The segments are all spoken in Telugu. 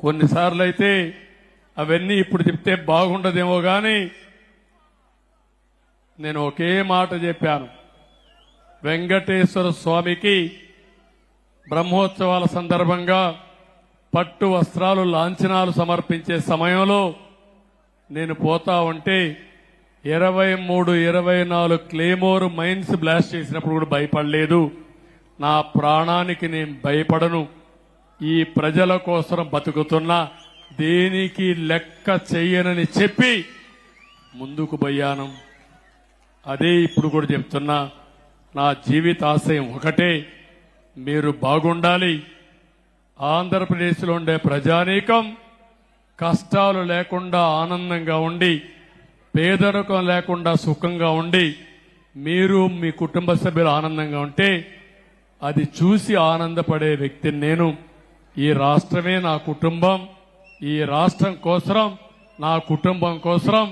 కొన్నిసార్లు అయితే అవన్నీ ఇప్పుడు చెప్తే బాగుండదేమో కానీ నేను ఒకే మాట చెప్పాను. వెంకటేశ్వర స్వామికి బ్రహ్మోత్సవాల సందర్భంగా పట్టు వస్త్రాలు లాంఛనాలు సమర్పించే సమయంలో నేను పోతా ఉంటే ఇరవై మూడు ఇరవై నాలుగు క్లేమోర్ మైన్స్ బ్లాస్ట్ చేసినప్పుడు కూడా భయపడలేదు. నా ప్రాణానికి నేను భయపడను. ఈ ప్రజల కోసం బతుకుతున్నా దేనికి లెక్క చెయ్యనని చెప్పి ముందుకు పోయాను అదే ఇప్పుడు కూడా చెప్తున్నా నా జీవితాశయం ఒకటే మీరు బాగుండాలి. ఆంధ్రప్రదేశ్లో ఉండే ప్రజానీకం కష్టాలు లేకుండా ఆనందంగా ఉండి పేదరికం లేకుండా సుఖంగా ఉండి మీరు మీ కుటుంబ సభ్యులు ఆనందంగా ఉంటే అది చూసి ఆనందపడే వ్యక్తిని నేను. ఈ రాష్ట్రమే నా కుటుంబం ఈ రాష్ట్రం కోసం నా కుటుంబం కోసం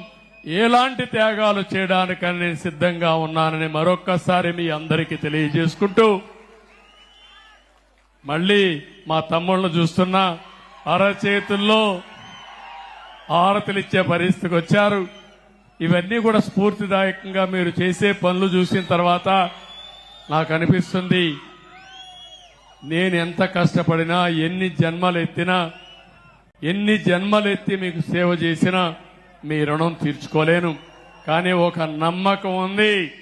ఎలాంటి త్యాగాలు చేయడానికని నేను సిద్ధంగా ఉన్నానని మరొక్కసారి మీ అందరికీ తెలియజేసుకుంటూ మళ్ళీ మా తమ్ముళ్ళు చూస్తున్నా అరచేతుల్లో ఆరతలిచ్చే పరిస్థితికి వచ్చారు. ఇవన్నీ కూడా స్ఫూర్తిదాయకంగా మీరు చేసే పనులు చూసిన తర్వాత నాకు అనిపిస్తుంది నేను ఎంత కష్టపడినా ఎన్ని జన్మలు ఎత్తినా ఎన్ని జన్మలు ఎత్తి మీకు సేవ చేసినా మీ రుణం తీర్చుకోలేను. కానీ ఒక నమ్మకం ఉంది.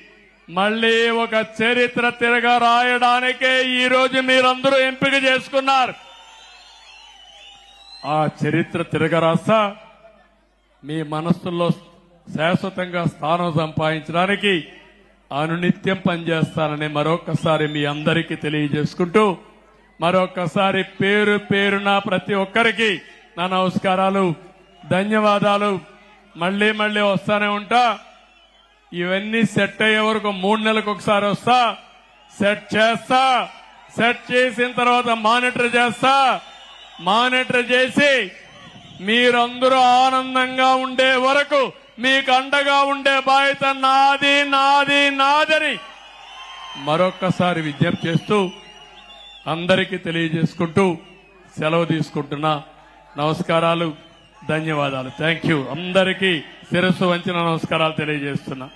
మళ్ళీ ఒక చరిత్ర తిరగ రాయడానికే ఈరోజు మీరందరూ ఎంపిక చేసుకున్నారు. ఆ చరిత్ర తిరగ రాస్తా మీ మనస్సుల్లో శాశ్వతంగా స్థానం సంపాదించడానికి అనునిత్యం పనిచేస్తానని మరొకసారి మీ అందరికీ తెలియజేసుకుంటూ మరొకసారి పేరు పేరున ప్రతి ఒక్కరికి నా నమస్కారాలు ధన్యవాదాలు. మళ్ళీ మళ్ళీ వస్తానే ఉంటా. ఇవన్నీ సెట్ అయ్యే వరకు మూడు నెలలకు ఒకసారి వస్తా. సెట్ చేస్తా. సెట్ చేసిన తర్వాత మానిటర్ చేస్తా. మానిటర్ చేసి మీరందరూ ఆనందంగా ఉండే వరకు మీకు అండగా ఉండే బాధ్యత నాది నాది నాదని మరొక్కసారి విజ్ఞప్తి చేస్తూ అందరికీ తెలియజేసుకుంటూ సెలవు తీసుకుంటున్నా. నమస్కారాలు ధన్యవాదాలు. థ్యాంక్ యూ అందరికీ శిరస్సు వంచిన నమస్కారాలు తెలియజేస్తున్నా.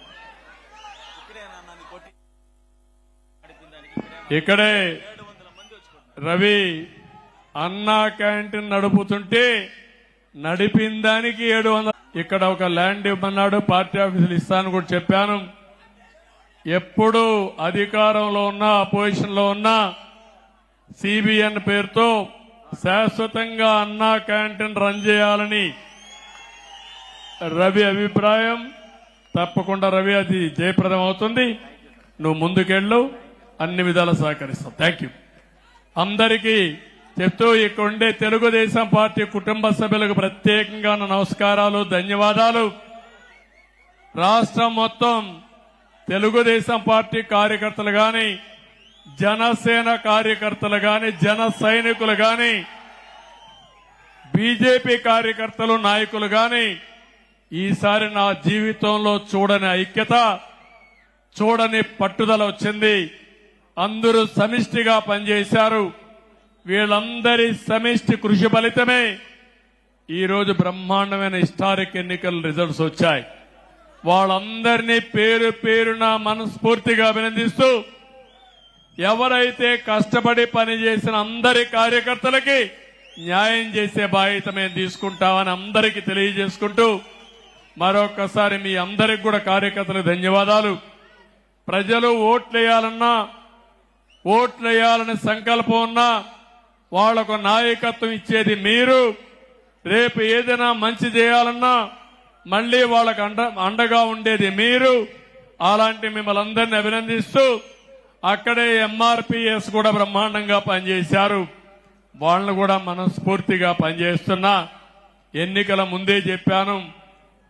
ఇక్కడే రవి అన్నా క్యాంటీన్ నడుపుతుంటే నడిపిన దానికి ఏడు వందల ఇక్కడ ఒక ల్యాండ్ ఇవ్వమన్నాడు పార్టీ ఆఫీసులు ఇస్తాను కూడా చెప్పాను. ఎప్పుడు అధికారంలో ఉన్నా అపోజిషన్లో ఉన్నా సిబిఎన్ పేరుతో శాశ్వతంగా అన్నా క్యాంటీన్ రన్ చేయాలని రవి అభిప్రాయం. తప్పకుండా రవి అది జయప్రదం అవుతుంది. నువ్వు ముందుకెళ్ళు. అన్ని విధాలు సహకరిస్తావు థ్యాంక్ యూ అందరికీ చెప్తూ ఇక్కడ ఉండే తెలుగుదేశం పార్టీ కుటుంబ సభ్యులకు ప్రత్యేకంగా నమస్కారాలు ధన్యవాదాలు. రాష్ట్రం మొత్తం తెలుగుదేశం పార్టీ కార్యకర్తలు కానీ జనసేన కార్యకర్తలు గాని జన సైనికులు గాని బీజేపీ కార్యకర్తలు నాయకులు గాని ఈసారి నా జీవితంలో చూడని ఐక్యత చూడని పట్టుదల వచ్చింది. అందరూ సమిష్టిగా పనిచేశారు. వీళ్ళందరి సమిష్టి కృషి ఫలితమే ఈరోజు బ్రహ్మాండమైన హిస్టారిక్ ఎన్నికల రిజల్ట్స్ వచ్చాయి. వాళ్ళందరినీ పేరు పేరున మనస్ఫూర్తిగా అభినందిస్తూ ఎవరైతే కష్టపడి పనిచేసిన అందరి కార్యకర్తలకి న్యాయం చేసే బాధ్యత మేము తీసుకుంటామని అందరికీ తెలియజేసుకుంటూ మరొకసారి మీ అందరికి కూడా కార్యకర్తలకు ధన్యవాదాలు. ప్రజలు ఓట్లేయాలన్నా ఓట్లేయాలనే సంకల్పం ఉన్నా వాళ్ళకు నాయకత్వం ఇచ్చేది మీరు. రేపు ఏదైనా మంచి చేయాలన్నా మళ్ళీ వాళ్ళకు అండ అండగా ఉండేది మీరు. అలాంటి మిమ్మల్ని అందరినీ అభినందిస్తూ అక్కడే ఎంఆర్పిఎస్ కూడా బ్రహ్మాండంగా పనిచేశారు. వాళ్ళను కూడా మనస్ఫూర్తిగా పనిచేస్తున్నా. ఎన్నికల ముందే చెప్పాను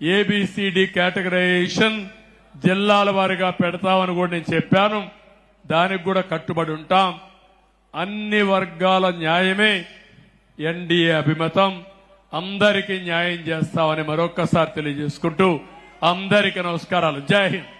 ఏబిసిడి కేటగరైజేషన్ జిల్లాల వారిగా పెడతామని కూడా నేను చెప్పాను. దానికి కూడా కట్టుబడి ఉంటాం. అన్ని వర్గాల న్యాయమే ఎన్డీఏ అభిమతం. అందరికీ న్యాయం చేస్తామని మరొక్కసారి తెలియజేసుకుంటూ అందరికీ నమస్కారాలు. జై హింద్.